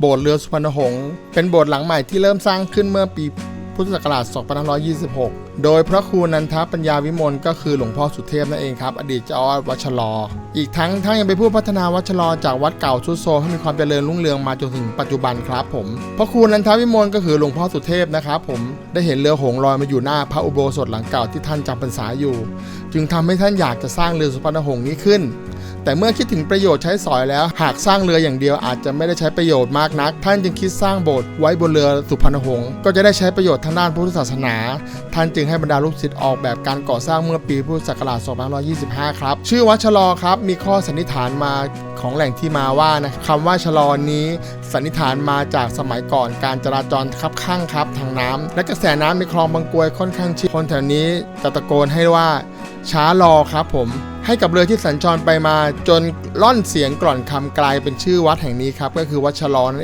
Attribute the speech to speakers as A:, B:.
A: โบสถ์เรือสุพรรณหงษ์เป็นโบสถ์หลังใหม่ที่เริ่มสร้างขึ้นเมื่อปีพุทธศักราช 2526 โดยพระครูนันทปัญญาวิมลก็คือหลวงพ่อสุเทพนั่นเองครับ อดีตเจ้าอาวาสวัชะลออีกทั้งท่านยังเป็นผู้พัฒนาวัดชะลอจากวัดเก่าทรุดโทรมให้มีความเจริญรุ่งเรืองมาจนถึงปัจจุบันครับผม พระครูนันทวิมลก็คือหลวงพ่อสุเทพนะครับผม ได้เห็นเรือหงส์ลอยมาอยู่หน้าพระอุโบสถหลังเก่าที่ท่านจำพรรษาอยู่ จึงทำให้ท่านอยากจะสร้างเรือสุพรรณหงษ์นี้ขึ้น แต่เมื่อคิดถึงประโยชน์ใช้สอยแล้ว หากสร้างเรืออย่างเดียวอาจจะไม่ได้ใช้ประโยชน์มากนัก ท่านจึงคิดสร้างโบสถ์ไว้บนเรือสุพรรณหงษ์ก็จะได้ใช้ประโยชน์ทางด้านพุทธศาสนา ท่านจึงให้บรรดาลูกศิษย์ออกแบบการก่อสร้างเมื่อปีพุทธศักราช 2525 ครับ ชื่อวัดชะลอครับ มีข้อสันนิษฐานมาของแหล่งที่มาว่านะคำว่าชะลอนี้สันนิษฐานมาจากสมัยก่อนการจราจรคับข้างครับทางน้ำและกระแสน้ำในคลองบางกวยค่อนข้างชิดคนแถวนี้จะตะโกนให้ว่าช้ารอครับผม ให้กับเรือที่สัญจรไปมาจนล่อนเสียงกร่อนคำกลายเป็นชื่อวัดแห่งนี้ครับก็คือวัดชะลอนั่น